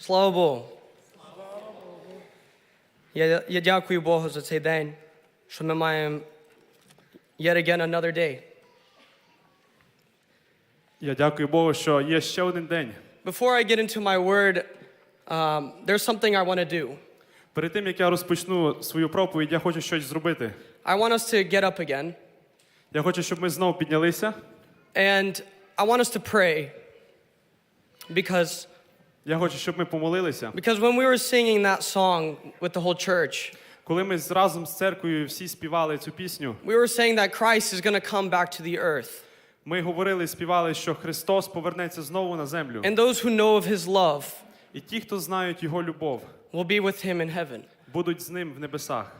Слава Богу. Я, я дякую Богу за цей день, що ми маємо yet again another day. Я дякую Богу, що є ще один день. Before I get into my word, um, there's something I want to do. Перед тим як я розпочну свою проповідь, я хочу щось зробити. I want us to get up again, Я хочу, щоб ми знову піднялися. and I want us to pray because, Я хочу, щоб ми помолилися. because when we were singing that song with the whole church, Коли ми разом з церквою всі співали цю пісню, we were saying that Christ is going to come back to the earth. ми говорили, співали, що Христос повернеться знову на землю. And those who know of his love І ті, хто знають Його любов, will be with him in heaven. будуть з ним в небесах.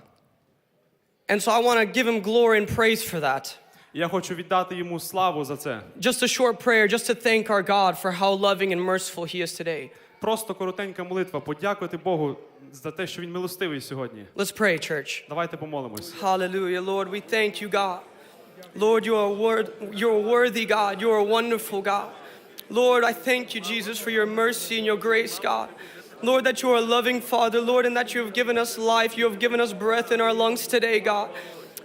And so I want to give him glory and praise for that. І Я хочу віддати йому славу за це. Just a short prayer, just to thank our God for how loving and merciful he is today. Просто коротенька молитва, подякувати Богу за те, що він милостивий сьогодні. Let's pray, church. Давайте помолимось. Hallelujah, Lord. We thank you, God. Lord, you are word, you're a worthy God. You are a wonderful God. Lord, I thank you, Jesus, for your mercy and your grace, God. Lord, that you are a loving Father, Lord, and that you have given us life. You have given us breath in our lungs today, God.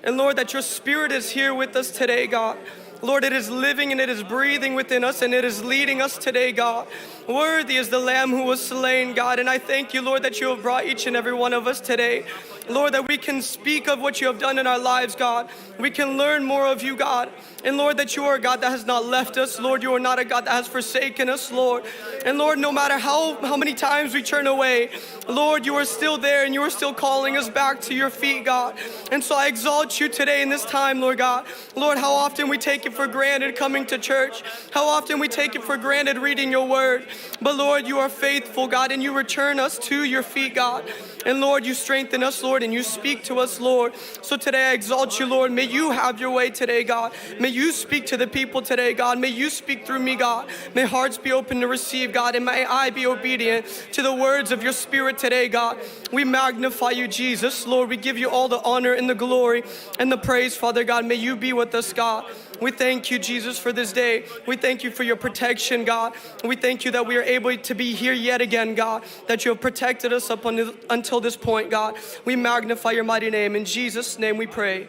And Lord, that your Spirit is here with us today, God. Lord, it is living and it is breathing within us and it is leading us today, God. Worthy is the Lamb who was slain, God. And I thank you, Lord, that you have brought each and every one of us today. Lord, that we can speak of what you have done in our lives, God. We can learn more of you, God. And Lord, that you are a God that has not left us. Lord, you are not a God that has forsaken us, Lord. And Lord, no matter how, how many times we turn away, Lord, you are still there and you are still calling us back to your feet, God. And so I exalt you today in this time, Lord God. Lord, how often we take it for granted coming to church, how often we take it for granted reading your word. But Lord, you are faithful, God, and you return us to your feet, God. And Lord, you strengthen us, Lord, and you speak to us, Lord. So today I exalt you, Lord. May you have your way today, God. May you speak to the people today, God. May you speak through me, God. May hearts be open to receive, God, and may I be obedient to the words of your spirit today, God. We magnify you, Jesus. Lord, we give you all the honor and the glory and the praise, Father God. May you be with us, God. We thank you, Jesus, for this day. We thank you for your protection, God. We thank you that we are able to be here yet again, God, that you have protected us up until, this point, God. We magnify your mighty name. In Jesus' name we pray.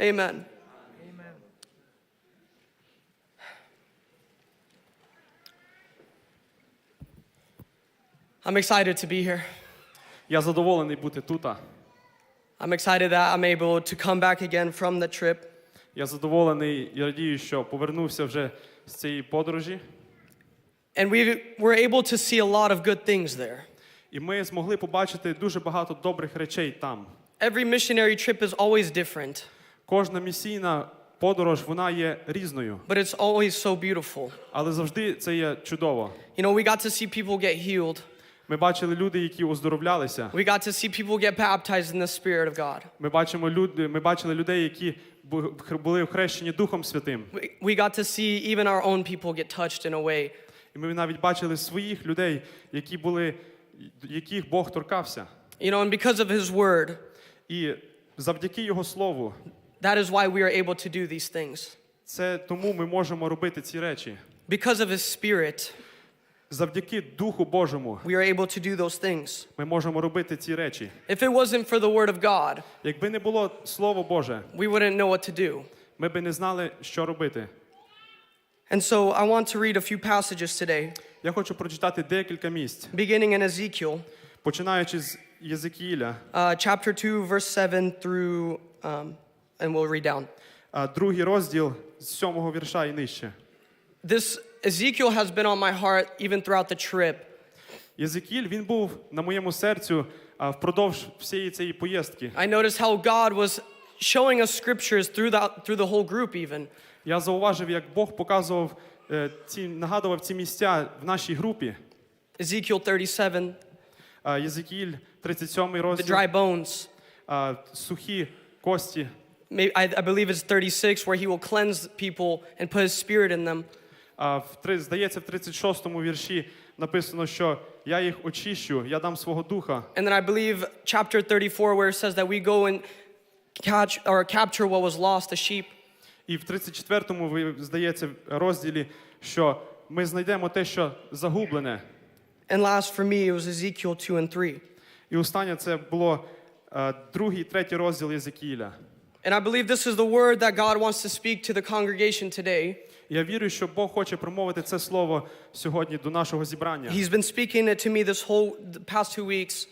Amen. I'm excited to be here. Я задоволений бути тут. I'm excited that I'm able to come back again from the trip. Я задоволений і радію, що повернувся вже з цієї подорожі. And we were able to see a lot of good things there. І ми змогли побачити дуже багато добрих речей там. Every missionary trip is always different, Кожна місійна подорож вона є різною, but it's always so beautiful. але завжди це є чудово. You know, we got to see people get healed. Ми бачили люди, які оздоровлялися. We got to see people get baptized in the Spirit of God. Ми бачимо люди, ми бачили людей, які були охрещені Духом Святим. We, we got to see even our own people get touched in a way. І ми навіть бачили своїх людей, які були, яких Бог торкався. You know, and because of His Word, І завдяки Його Слову, that is why we are able to do these things. це тому ми можемо робити ці речі. Because of His Spirit, Завдяки Духу Божому we are able to do those things. ми можемо робити ці речі. If it wasn't for the Word of God, Якби не було Слово Боже, we wouldn't know what to do. ми би не знали, що робити. And so I want to read a few passages today, Я хочу прочитати декілька місць, beginning in Ezekiel. починаючи з Єзекіїля, uh, chapter 2, verse 7 through, um, and we'll read down. другий розділ з сьомого вірша і нижче. This Ezekiel has been on my heart even throughout the trip. Єзекіль, він був на моєму серцю а, впродовж всієї цієї поїздки. I noticed how God was showing us scriptures through the, through the whole group, even. Я зауважив, як Бог показував е, ці, нагадував ці місця в нашій групі. Ezekiel 37, А, Єзекіль, 37 the розділ, dry bones. а, сухі кості. Maybe, I, I believe it's 36, where he will cleanse people and put his spirit in them. А в здається, в 36-му вірші написано, що я їх очищу, я дам свого духа. And then I believe chapter 34, where it says that we go and catch or capture what was lost, the sheep. І в 34-му, здається, розділі, що ми знайдемо те, що загублене. And last for me, it was Ezekiel 2 and 3. І останнє це було е, другий третій розділ Єзекіїля. And I believe this is the word that God wants to speak to the congregation today. Я вірю, що Бог хоче промовити це слово сьогодні до нашого зібрання. He's been speaking it to me this whole the past two weeks.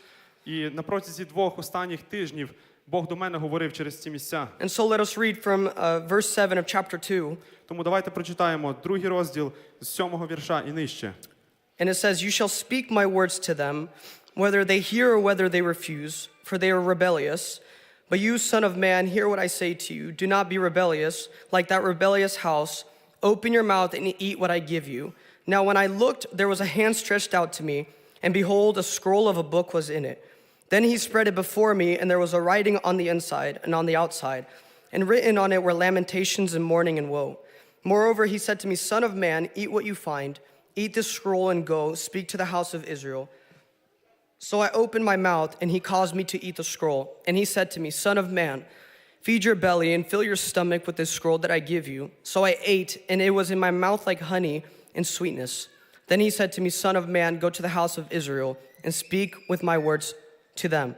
І на протязі двох останніх тижнів Бог до мене говорив через ці місця. And so let us read from uh, verse 7 of chapter 2. Тому давайте прочитаємо другий розділ з сьомого вірша і нижче. And it says, You shall speak my words to them, whether they hear or whether they refuse, for they are rebellious. But you, son of man, hear what I say to you. Do not be rebellious, like that rebellious house. Open your mouth and eat what I give you. Now, when I looked, there was a hand stretched out to me, and behold, a scroll of a book was in it. Then he spread it before me, and there was a writing on the inside and on the outside, and written on it were lamentations and mourning and woe. Moreover, he said to me, Son of man, eat what you find, eat this scroll and go, speak to the house of Israel. So I opened my mouth, and he caused me to eat the scroll. And he said to me, Son of man, feed your belly and fill your stomach with this scroll that I give you. So I ate, and it was in my mouth like honey and sweetness. Then he said to me, Son of man, go to the house of Israel and speak with my words to them.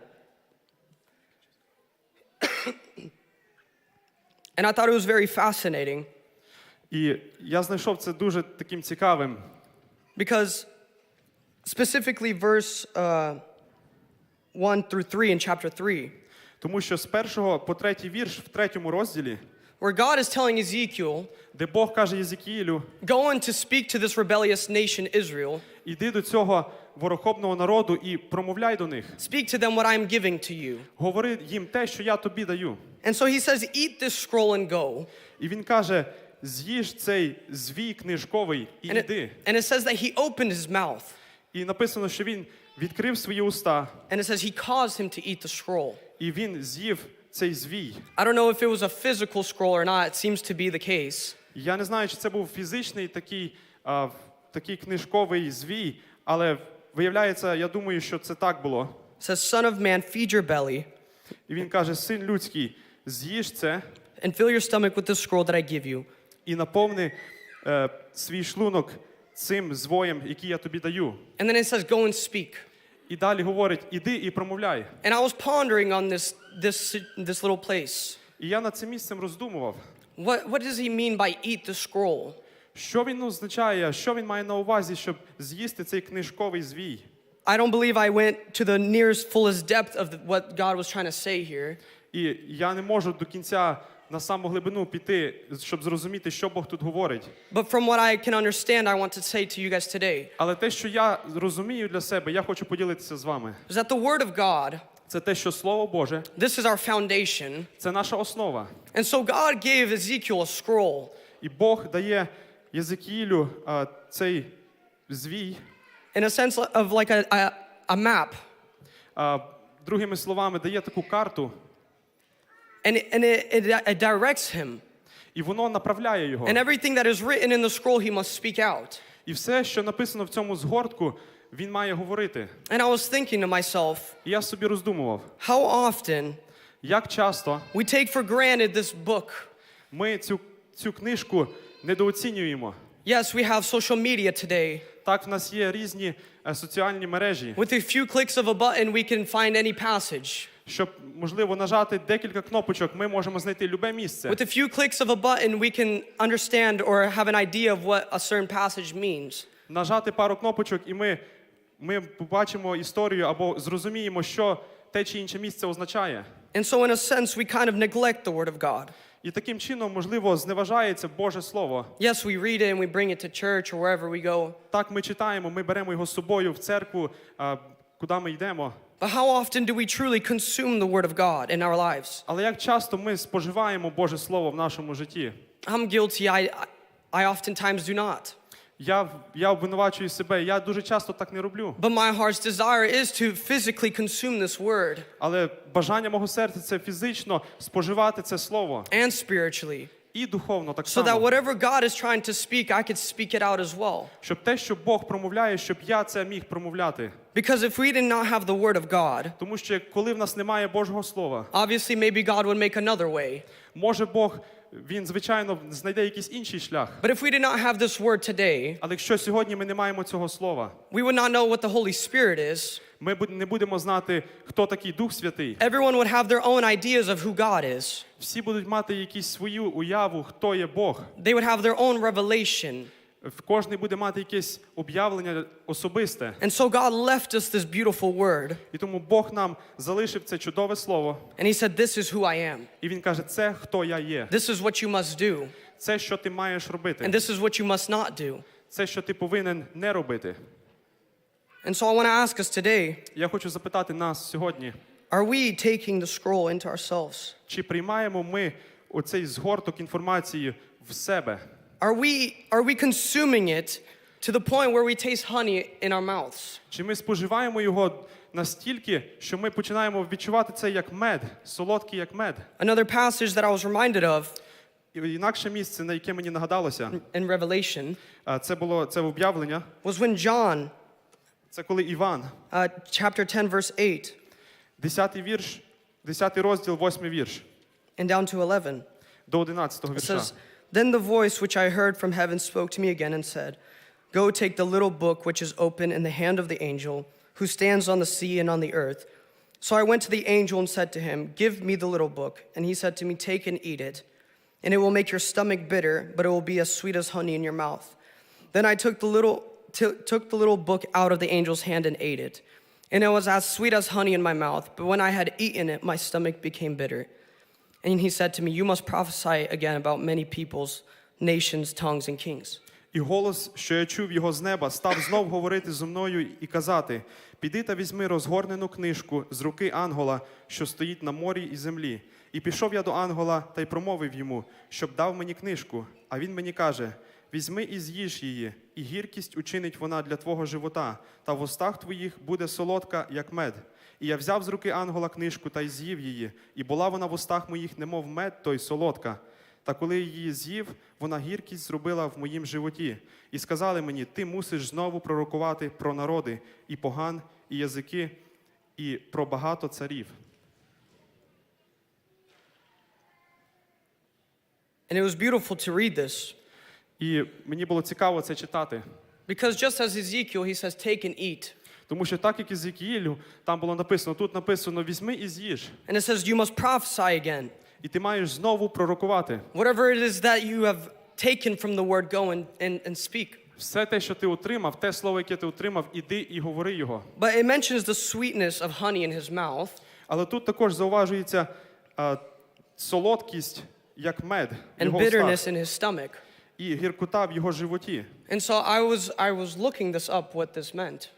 and I thought it was very fascinating І я знайшов це дуже таким цікавим, because specifically verse uh, 1 through 3 in chapter 3, тому що з першого по третій вірш в третьому розділі, where God is telling Ezekiel, де Бог каже Єзекіїлю, Go on to speak to this rebellious nation, Israel. іди до цього ворохобного народу і промовляй до них. Speak to them what I am giving to you. Говори їм те, що я тобі даю. And so he says, Eat this scroll and go. І він каже: з'їж цей звій книжковий і And йди. it, and it says that he opened his mouth. І написано, що він відкрив свої уста, And it says he caused him to eat the scroll. і він з'їв цей звій. I don't know if it was a physical scroll or not. It seems to be the case. Я не знаю, чи це був фізичний такий, а, такий книжковий звій, але виявляється, я думаю, що це так було. It says, Son of man, feed your belly І він каже: Син людський, з'їж це and fill your stomach with this scroll that I give you. і наповни е, свій шлунок цим звоєм, який я тобі даю. And then it says, Go and speak. І далі говорить: іди і промовляй. And I was pondering on this, this, this little place. І я над цим місцем роздумував, What, what does he mean by eat the scroll? що він означає, що він має на увазі, щоб з'їсти цей книжковий звій. I don't believe I went to the nearest, fullest depth of the, what God was trying to say here. І я не можу до кінця на саму глибину піти, щоб зрозуміти, що Бог тут говорить. But from what I can understand, I want to say to you guys today Але те, що я розумію для себе, я хочу поділитися з вами. is that the Word of God, Це те, що Слово Боже, this is our foundation. це наша основа. And so God gave Ezekiel a scroll. І Бог дає Єзекіїлю а, цей звій, in a sense of like a, a, a map. а, другими словами, дає таку карту, And, it, and it, it, it directs him. і воно направляє його. And everything that is written in the scroll, he must speak out. І все, що написано в цьому згортку, він має говорити. And I was thinking to myself, І я собі роздумував, how often як часто we take for granted this book. ми цю, цю книжку недооцінюємо. Yes, we have social media today. Так, в нас є різні е, соціальні мережі, With a few clicks of a button, we can find any passage. Щоб можливо нажати декілька кнопочок, ми можемо знайти любе місце. With a few clicks of a button, we can understand or have an idea of what a certain passage means. Нажати пару кнопочок, і ми, ми побачимо історію або зрозуміємо, що те чи інше місце означає. And so, in a sense, we kind of neglect the Word of God. І таким чином, можливо, зневажається Боже Слово. Yes, we read it and we bring it to church or wherever we go. Так ми читаємо, ми беремо його з собою в церкву, а, куди ми йдемо. But how often do we truly consume the Word of God in our lives? Але як часто ми споживаємо Боже Слово в нашому житті? I'm guilty. I, I oftentimes do not. Я, я обвинувачую себе, я дуже часто так не роблю. But my heart's desire is to physically consume this Word Але бажання мого серця це фізично споживати це слово and spiritually. І духовно так So that само. whatever God is trying to speak, I could speak it out as well. Щоб те, що Бог промовляє, щоб я це міг промовляти. Because if we did not have the Word of God, Тому що коли в нас немає Божого Слова, obviously maybe God would make another way. може Бог він, звичайно, знайде якийсь інший шлях. But if we did not have this word today, Але якщо сьогодні ми не маємо цього слова, we would not know what the Holy Spirit is. Ми не будемо знати, хто такий Дух Святий. Everyone would have their own ideas of who God is. Всі будуть мати якісь свою уяву, хто є Бог. They would have their own revelation. Кожний буде мати якесь об'явлення особисте. And so God left us this beautiful word. І тому Бог нам залишив це чудове слово. And He said, This is who I am. І він каже: це хто я є, This is what you must do. це що ти маєш And this is what you must not do. це що ти повинен не робити. And so I want to ask us today Я хочу запитати нас сьогодні, are we taking the scroll into ourselves? чи приймаємо ми оцей згорток інформації в себе? Are we, are we consuming it to the point where we taste honey in our mouths? Чи ми споживаємо його настільки, що ми починаємо відчувати це як мед, солодкий як мед? Another passage that I was reminded of І інакше місце, на яке мені нагадалося, in Revelation а, це було це об'явлення. was when John, Це коли Іван, uh, chapter 10, verse 8 10 вірш, 10 розділ, 8 вірш and down to 11. до 11 It вірша. says, Then the voice which I heard from heaven spoke to me again and said, Go take the little book which is open in the hand of the angel who stands on the sea and on the earth. So I went to the angel and said to him, Give me the little book. And he said to me, Take and eat it. And it will make your stomach bitter, but it will be as sweet as honey in your mouth. Then I took the little, t- took the little book out of the angel's hand and ate it. And it was as sweet as honey in my mouth. But when I had eaten it, my stomach became bitter. And he said to me, You must prophesy again about many peoples, nations, tongues, and kings. І голос, що я чув його з неба, став знов говорити зо мною і казати: Піди та візьми розгорнену книжку з руки ангела, що стоїть на морі і землі. І пішов я до ангела та й промовив йому, щоб дав мені книжку. А він мені каже: Візьми і з'їж її, і гіркість учинить вона для твого живота, та в устах твоїх буде солодка, як мед. І я взяв з руки ангела книжку та й з'їв її, і була вона в устах моїх, немов мед, той солодка. Та коли її з'їв, вона гіркість зробила в моїм животі. І сказали мені: ти мусиш знову пророкувати про народи, і поган, і язики, і про багато царів. And it was beautiful to read this І мені було цікаво це читати. because just as Ezekiel, he says, Take and eat. Тому що так як із Єкіїлю, там було написано, тут написано: візьми і з'їж. And it says, You must prophesy again. І ти маєш знову пророкувати. Whatever it is that you have taken from the word, go and, and, and speak. Все те, що ти отримав, те слово, яке ти отримав, іди і говори його. But it mentions the sweetness of honey in his mouth. Але тут також зауважується солодкість, як мед, в and його bitterness in his stomach. І гіркота в його животі. And so I was, I was looking this up, what this meant.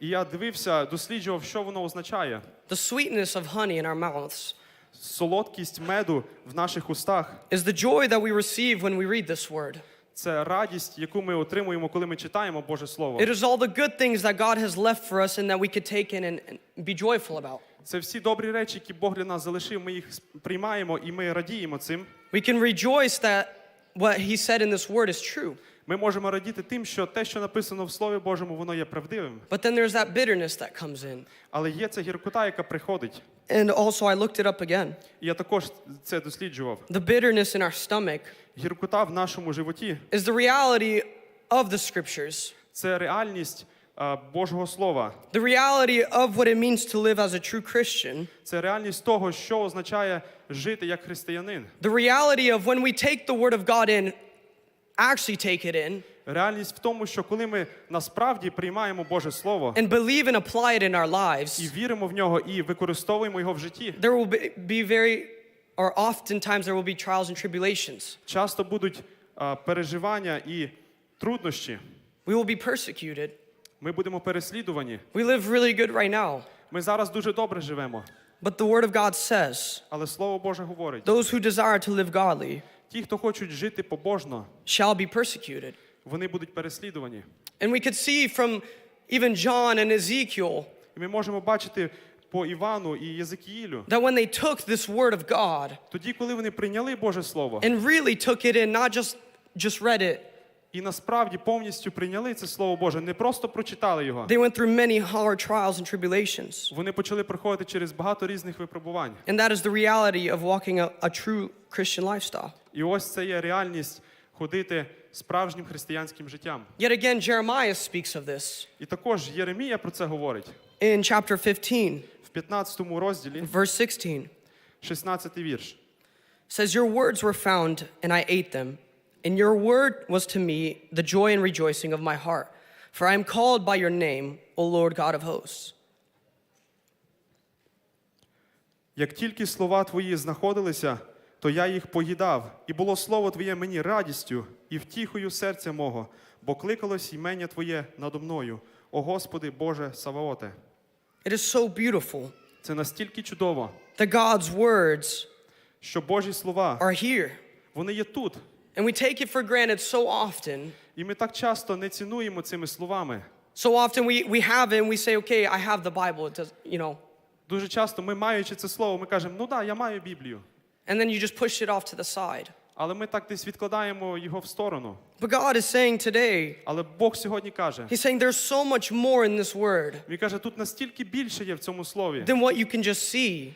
І я дивився, досліджував, що воно означає. The sweetness of honey in our mouths Солодкість меду в наших устах is the joy that we receive when we read this word. це радість, яку ми отримуємо, коли ми читаємо Боже Слово. It is all the good things that God has left for us and that we could take in and, be joyful about. Це всі добрі речі, які Бог для нас залишив. Ми їх приймаємо і ми радіємо цим. We can rejoice that what He said in this word is true. Ми можемо радіти тим, що те, що написано в Слові Божому, воно є правдивим. But then there's that bitterness that comes in. Але є ця гіркота, яка приходить. And also, I looked it up again. І я також це досліджував. The bitterness in our stomach Гіркота в нашому животі is the reality of the scriptures, це реальність а, Божого Слова. the reality of what it means to live as a true Christian, Це реальність того, що означає жити як християнин. the reality of when we take the word of God in, actually take it in, Реальність в тому, що коли ми насправді приймаємо Боже Слово and believe and apply it in our і віримо в нього, і використовуємо його в житті, there will be, be very, or oftentimes there will be trials and tribulations. часто будуть переживання і труднощі. We will be persecuted. Ми будемо переслідувані. We live really good right now. Ми зараз дуже добре живемо. But the word of God says, Але Слово Боже говорить: those who desire to live godly ті, хто хочуть жити побожно, shall be persecuted. вони будуть переслідувані. And we could see from even John and Ezekiel І ми можемо бачити по Івану і Єзекіїлю, that when they took this word of God тоді, коли вони прийняли Боже Слово and really took it in, not just just read it, і насправді повністю прийняли це слово Боже, не просто прочитали його. They went through many hard trials and tribulations. Вони почали проходити через багато різних випробувань. And that is the reality of walking a, a true Christian lifestyle. І ось це є реальність ходити справжнім християнським життям. Yet again, Jeremiah speaks of this І також Єремія про це говорить in chapter 15, в 15 розділі, verse 16. 16 вірш. says, Your words were found, and I ate them. And your word was to me the joy and rejoicing of my heart. For I am called by your name, O Lord God of hosts. Як тільки слова твої знаходилися, то я їх поїдав, і було слово твоє мені радістю і втіхою серця мого, бо кликалось імення Твоє надо мною, о Господи Боже Саваоте. It is so beautiful Це настільки чудово, that God's words що Божі слова are here. вони є тут. And we take it for granted so often. І ми так часто не цінуємо цими словами. So often we, we have it and we say, okay, I have the Bible. It does, you know. Дуже часто ми, маючи це слово, ми кажемо, ну так, я маю Біблію. And then you just push it off to the side. Але ми так десь відкладаємо його в сторону. But God is saying today, Але Бог сьогодні каже: He's saying there's so much more in this word Він каже, тут настільки більше є в цьому слові, than what you can just see.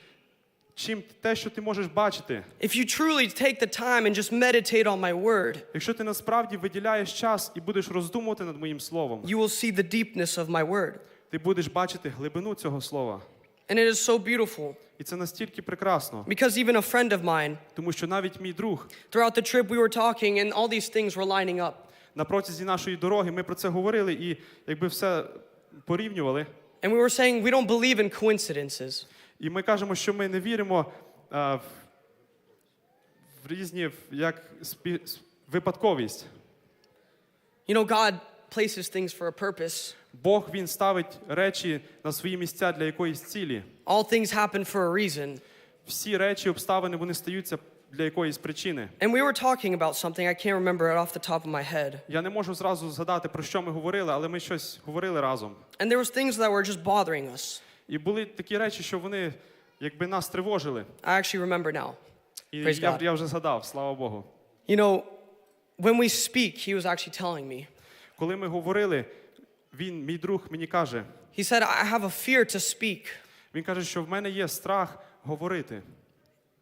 чим те, що ти можеш бачити. If you truly take the time and just meditate on my word, Якщо ти насправді виділяєш час і будеш роздумувати над моїм словом, you will see the deepness of my word. ти будеш бачити глибину цього слова. And it is so beautiful І це настільки прекрасно, because even a friend of mine, тому що навіть мій друг throughout the trip, we were talking and all these things were lining up. на протязі нашої дороги ми про це говорили, і якби все порівнювали, And we were saying we don't believe in coincidences. І ми кажемо, що ми не віримо а, в, в різні як спі, випадковість. You know, God places things for a purpose. Бог він ставить речі на свої місця для якоїсь цілі. All things happen for a reason. Всі речі, обставини вони стаються для якоїсь причини. And we were talking about something, I can't remember it off the top of my head. Я не можу зразу згадати про що ми говорили, але ми щось говорили разом. And there was things that were just bothering us. І були такі речі, що вони якби нас тривожили. I actually remember now. І Praise я, God. я вже згадав, слава Богу. You know, when we speak, he was actually telling me. Коли ми говорили, він, мій друг, мені каже, He said, I have a fear to speak. він каже, що в мене є страх говорити.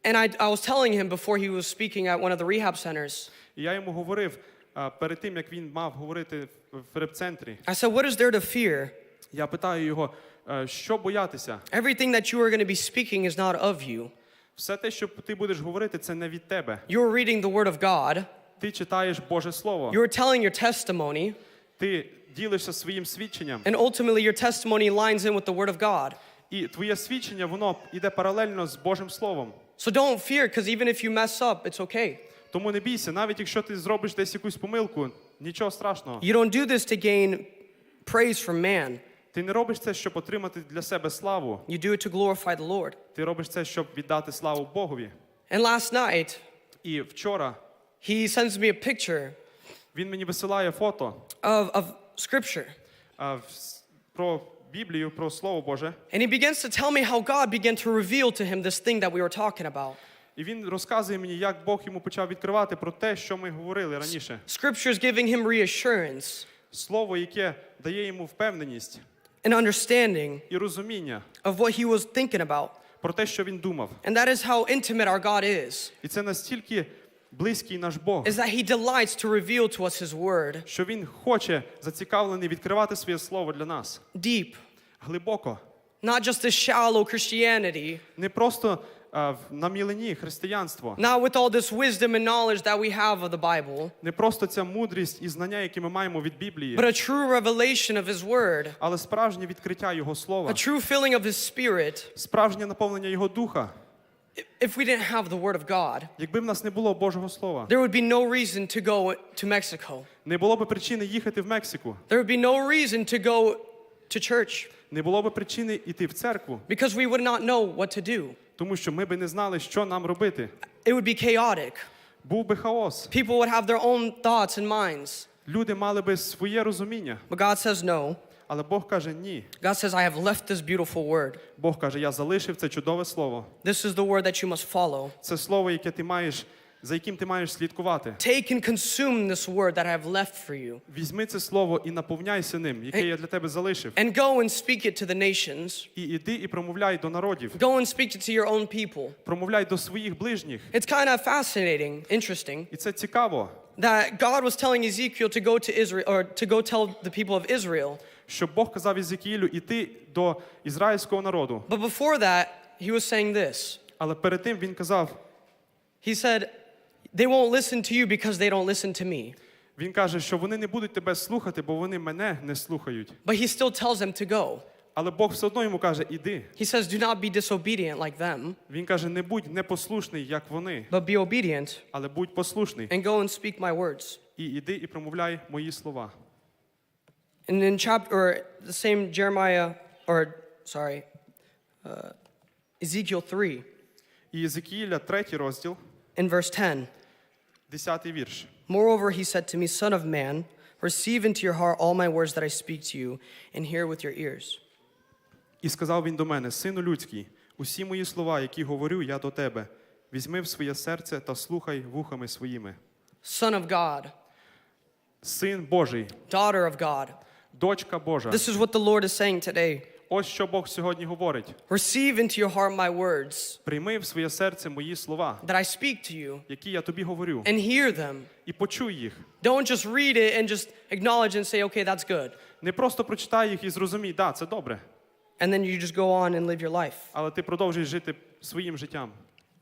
And I, I was telling him before he was speaking at one of the rehab centers, І я йому говорив а, перед тим, як він мав говорити в- реп-центрі. I said, What is there to fear? Я питаю його, «Е, що боятися? Everything that you are going to be speaking is not of you. Все те, що ти будеш говорити, це не від тебе. You're reading the Word of God, Ти читаєш Боже Слово, you're telling your testimony, ти ділишся своїм свідченням, and ultimately your testimony lines in with the Word of God. і твоє свідчення воно йде паралельно з Божим Словом. So don't fear, because even if you mess up, it's okay. Тому не бійся, навіть якщо ти зробиш десь якусь помилку, нічого страшного. You don't do this to gain praise from man, Ти не робиш це, щоб отримати для себе славу. you do it to glorify the Lord. Ти робиш це, щоб віддати славу Богові. And last night, І вчора he sends me a picture він мені висилає фото of, of Scripture. про Біблію, про Слово Боже. And he begins to tell me how God began to reveal to him this thing that we were talking about. І він розказує мені, як Бог йому почав відкривати про те, що ми говорили раніше. Scripture's giving him reassurance Слово, яке дає йому впевненість and understanding і розуміння of what he was thinking about. про те, що він думав. And that is how intimate our God is, І це настільки близький наш Бог, is that he delights to reveal to us his word що він хоче зацікавлений відкривати своє слово для нас deep, глибоко, not just a shallow Christianity, не просто на мілені християнство, not with all this wisdom and knowledge that we have of the Bible, не просто ця мудрість і знання, які ми маємо від Біблії, but a true revelation of his word, але справжнє відкриття Його a true filling of his spirit. справжнє наповнення Його духа. If we didn't have the word of God, Якби в нас не було Божого Слова, there would be no reason to go to Mexico. не було б причини їхати в Мексику, There would be no reason to go to church не було б причини йти в церкву, because we would not know what to do. Тому що ми би не знали, що нам робити. It would be chaotic. Був би хаос. People would have their own thoughts and minds. Люди мали би своє розуміння, But God says no. але Бог каже ні. God says, I have left this beautiful word. Бог каже, я залишив це чудове слово. This is the word that you must follow. Це слово, яке ти маєш за яким ти маєш слідкувати. Take and consume this word that I have left for you. Візьми це слово і наповняйся ним, яке я для тебе залишив. And go and speak it to the nations. І іди і промовляй до народів, Go and speak it to your own people. промовляй до своїх ближніх. It's kind of fascinating, interesting, І це цікаво, that God was telling Ezekiel to go to Israel, or to go tell the people of Israel. що Бог казав Ізекіїлю іти до ізраїльського народу. But before that, he was saying this. Але перед тим він казав, He said, They won't listen to you because they don't listen to me. він каже, що вони не будуть тебе слухати, бо вони мене не слухають. But he still tells them to go. Але Бог все одно йому каже: іди. He says, Do not be disobedient like them, Він каже: не будь непослушний, як вони, but be obedient але будь послушний. and go and speak my words. І іди і промовляй мої слова. And in chapter, or the same Jeremiah, or sorry, uh, Ezekiel 3, І Єзекіїля, третій розділ, in verse 10. десятий вірш. Moreover, he said to me, Son of man, receive into your heart all my words that I speak to you, and hear with your ears. І сказав він до мене: Сину людський, усі мої слова, які говорю я до тебе, візьми в своє серце та слухай вухами своїми. Son of God, Син Божий, daughter of God. дочка Божа. This is what the Lord is saying today. Ось що Бог сьогодні говорить: Receive into your heart my words прийми в своє серце мої слова, that I speak to you, які я тобі говорю, and hear them. і почуй їх. Don't just read it and just acknowledge and say, okay, that's good. Не просто прочитай їх і зрозумій, да, це добре, And then you just go on and live your life. але ти продовжуєш жити своїм життям,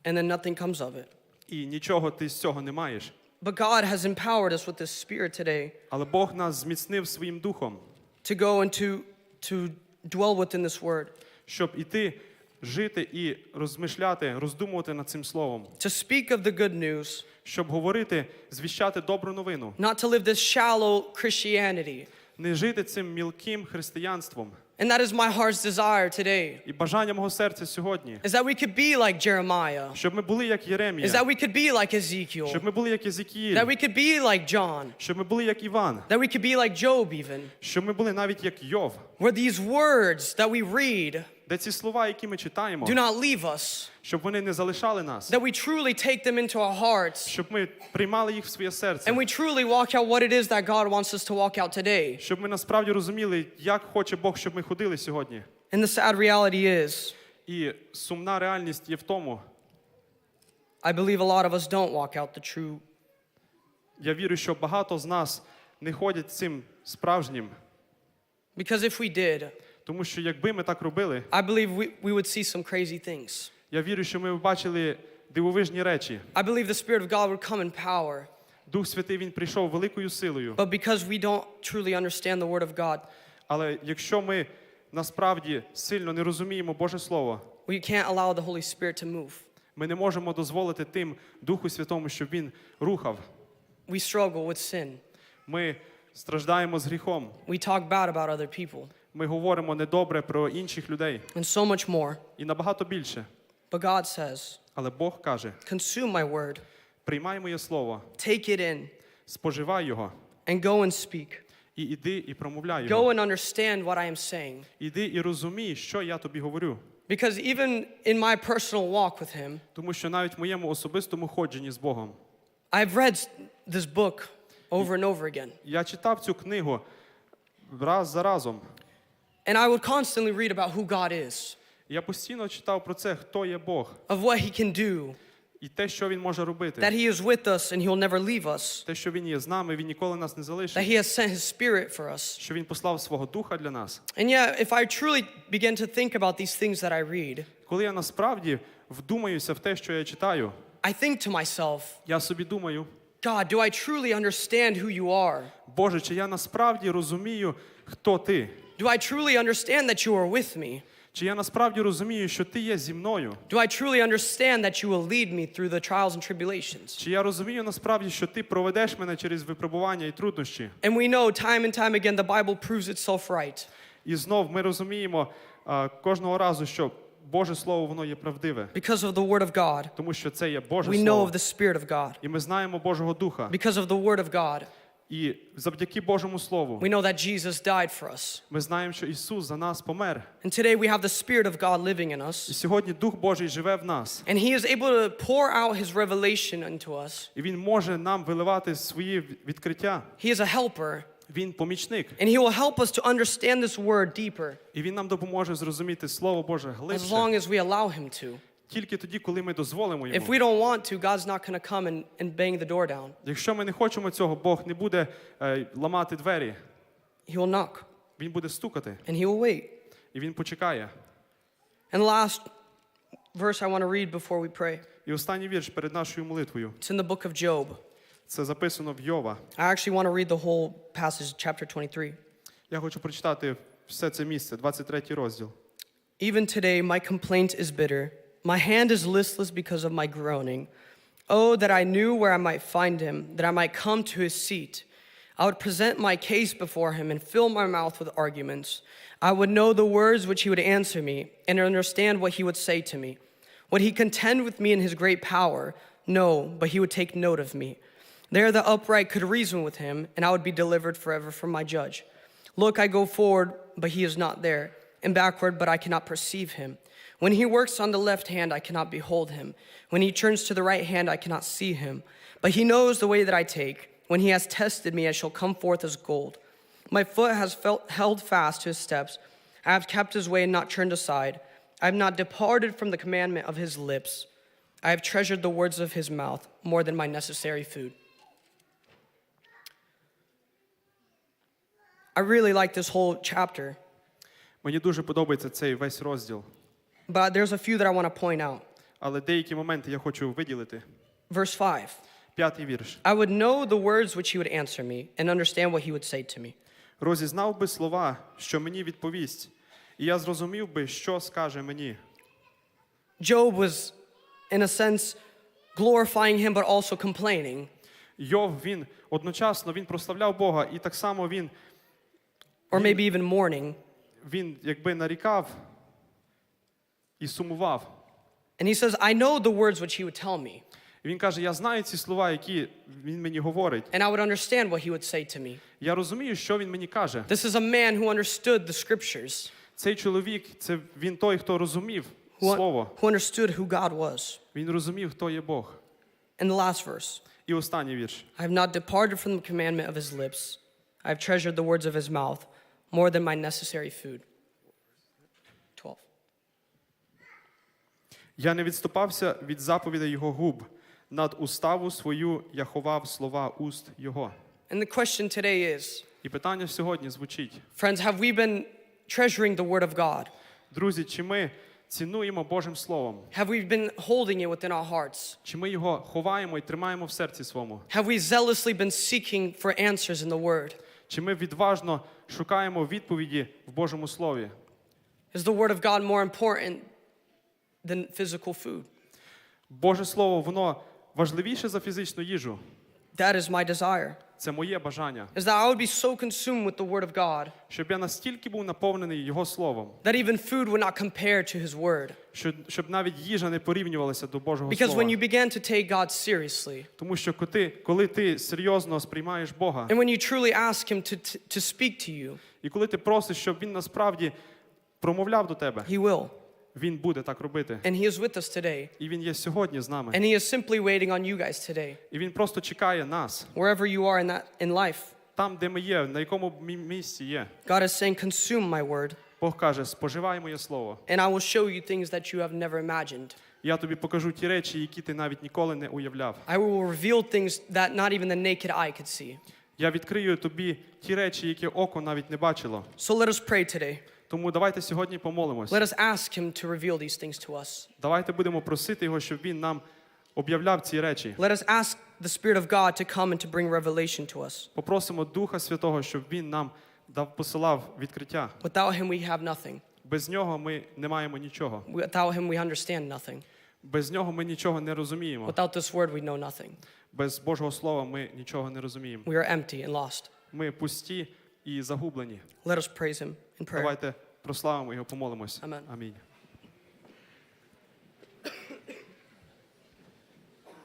And then nothing comes of it. і нічого ти з цього не маєш. But God has empowered us with this spirit today Але Бог нас зміцнив своїм духом, to go and to, to dwell within this word, щоб іти, жити і розмишляти, роздумувати над цим словом, to speak of the good news, щоб говорити, звіщати добру новину, not to live this shallow Christianity. не жити цим мілким християнством. And that is my heart's desire today, І бажання мого серця сьогодні, is that we could be like Jeremiah, щоб ми були як is that Єремія, we could be like Ezekiel, щоб ми були як Єзекіїль, that we could be like John, щоб ми були як Іван, that we could be like Job even, щоб ми були навіть як Йов, where these words that we read де ці слова, які ми читаємо, do not leave us, щоб вони не залишали нас, that we truly take them into our hearts, щоб ми приймали їх в своє серце, and we truly walk out what it is that God wants us to walk out today. щоб ми насправді розуміли, як хоче Бог, щоб ми ходили сьогодні. And the sad reality is, І сумна реальність є в тому, I believe a lot of us don't walk out the true. я вірю, що багато з нас не ходять цим справжнім, Because if we did, тому що якби ми так робили, I believe we, we would see some crazy things. я вірю, що ми бачили дивовижні речі. I believe the Spirit of God would come in power. Дух Святий він прийшов великою силою. But because we don't truly understand the Word of God, Але якщо ми насправді сильно не розуміємо Боже Слово, we can't allow the Holy Spirit to move. ми не можемо дозволити тим Духу Святому, щоб він рухав. We struggle with sin. Ми страждаємо з гріхом. We talk bad about other people Ми говоримо недобре про інших людей and so much more. і набагато більше. But God says, Але Бог каже: consume my word, приймай моє слово, take it in, споживай його, and go and speak. і іди і промовляй Go його. and understand what I am saying. Іди і розумій, що я тобі говорю. Because even in my personal walk with Him, Тому що навіть в моєму особистому ходженні з Богом I've read this book over and over again. я читав цю книгу раз за разом. And I would constantly read about who God is, Я постійно читав про це, хто є Бог, of what He can do, і те, що він може робити. that He is with us and He'll never leave us, Те, що він є з нами, він ніколи нас не that залишить. He has sent His Spirit for us. Що він послав свого духа для нас. And yeah, if I truly begin to think about these things that I read, Коли я насправді вдумаюся в те, що я читаю, I think to myself, я собі думаю, God, do I truly understand who you are? Боже, чи я насправді розумію, хто ти? Do I truly understand that you are with me? Чи я насправді розумію, що ти є зі мною? Do I truly understand that you will lead me through the trials and tribulations? Чи я розумію насправді, що ти проведеш мене через випробування і труднощі? And we know time and time again the Bible proves itself right. І знов ми розуміємо а, кожного разу, що Боже Слово воно є правдиве, Because of the Word of God, тому що це є Боже we know of the Spirit of God. І ми знаємо Божого Духа. Because of the Word of God, І І завдяки Божому Слову We know that Jesus died for us. ми знаємо, що Ісус за нас помер. And today we have the Spirit of God living in І us. сьогодні Дух Божий живе в нас. And He is able to pour out His revelation into us. І Він може нам виливати свої відкриття. He is a helper. Він помічник. And He will help us to understand this word deeper І Він нам допоможе зрозуміти Слово Боже as long as we allow Him to. Тільки тоді, коли ми дозволимо If we don't want to, God's not going to come and, and bang the door down. Якщо ми не хочемо цього, Бог не буде е, ламати двері. He will knock Він буде стукати, and He will wait. і він почекає. And the last verse I want to read before we pray. І останній вірш перед нашою молитвою. It's in the book of Job. Це записано в Йова. I actually want to read the whole passage, chapter 23. Я хочу прочитати все це місце, 23 розділ. Even today, my complaint is bitter. My hand is listless because of my groaning. Oh, that I knew where I might find him, that I might come to his seat. I would present my case before him and fill my mouth with arguments. I would know the words which he would answer me and understand what he would say to me. Would he contend with me in his great power? No, but he would take note of me. There the upright could reason with him, and I would be delivered forever from my judge. Look, I go forward, but he is not there, and backward, but I cannot perceive him. When he works on the left hand, I cannot behold him. When he turns to the right hand, I cannot see him. But he knows the way that I take. When he has tested me, I shall come forth as gold. My foot has felt, held fast to his steps. I have kept his way and not turned aside. I have not departed from the commandment of his lips. I have treasured the words of his mouth more than my necessary food. I really like this whole chapter, Мені дуже подобається цей весь розділ, but there's a few that I want to point out. але деякі моменти я хочу виділити. Verse 5 П'ятий вірш. I would know the words which he would answer me and understand what he would say to me. Розізнав би слова, що мені відповість, і я зрозумів би, що скаже мені. Job was, in a sense, glorifying him, but also complaining. Йов, він одночасно він прославляв Бога, і так само він, or maybe even mourning. він якби нарікав і сумував. And he says, I know the words which he would tell me, І він каже: Я знаю ці слова, які він мені говорить. and I would understand what he would say to me. Я розумію, що він мені каже. This is a man who understood the scriptures, Цей чоловік, це він той, хто розумів who, слово. who understood who God was. Він розумів, хто є Бог. And the last verse І останній вірш. I have not departed from the commandment of his lips, I have treasured the words of his mouth More than my necessary food. 12. Я не відступався від заповідей його губ. Над уставу свою я ховав слова уст його. And the question today is І питання сьогодні звучить: friends, have we been treasuring the word of God? друзі, чи ми цінуємо Божим Словом? Have we been holding it within our hearts? Чи ми його ховаємо і тримаємо в серці своєму? Have we zealously been seeking for answers in the word? Чи ми відважно шукаємо відповіді в Божому Слові? Is the word of God more important than physical food? Боже Слово, воно важливіше за фізичну їжу. That is my desire. Це моє бажання, Is that I would be so consumed with the word of God щоб я настільки був наповнений Його Словом, that even food would not compare to his word. щоб, щоб навіть їжа не порівнювалася до Божого Because Слова. when you began to take God seriously, Тому що коли коли ти серйозно сприймаєш Бога, and when you truly ask him to, to speak to you, і коли ти просиш, щоб він насправді промовляв до тебе, he will. Він буде так робити. And he is with us today. І він є сьогодні з нами. And he is simply waiting on you guys today, І він просто чекає нас wherever you are in, that, in life. там, де ми є, на якому місці є. God is saying, Consume my word, Бог каже: споживай моє слово. and I will show you things that you have never imagined. Я тобі покажу ті речі, які ти навіть ніколи не уявляв. I will reveal things that not even the naked eye could see. Я відкрию тобі ті речі, які око навіть не бачило. So let us pray today. Тому давайте сьогодні помолимось. Let us ask him to reveal these things to us. Давайте будемо просити його, щоб він нам об'являв ці речі. Let us ask the Spirit of God to come and to bring revelation to us. Попросимо Духа Святого, щоб він нам дав посилав відкриття. Without him, we have nothing. Без нього ми не маємо нічого. Without him, we understand nothing. Без нього ми нічого не розуміємо. Without this word, we know nothing. Без Божого Слова ми нічого не розуміємо. We are empty and lost. Ми пусті і загублені. Let us praise him in prayer. Давайте прославимо його, помолимось. Амен. Амінь.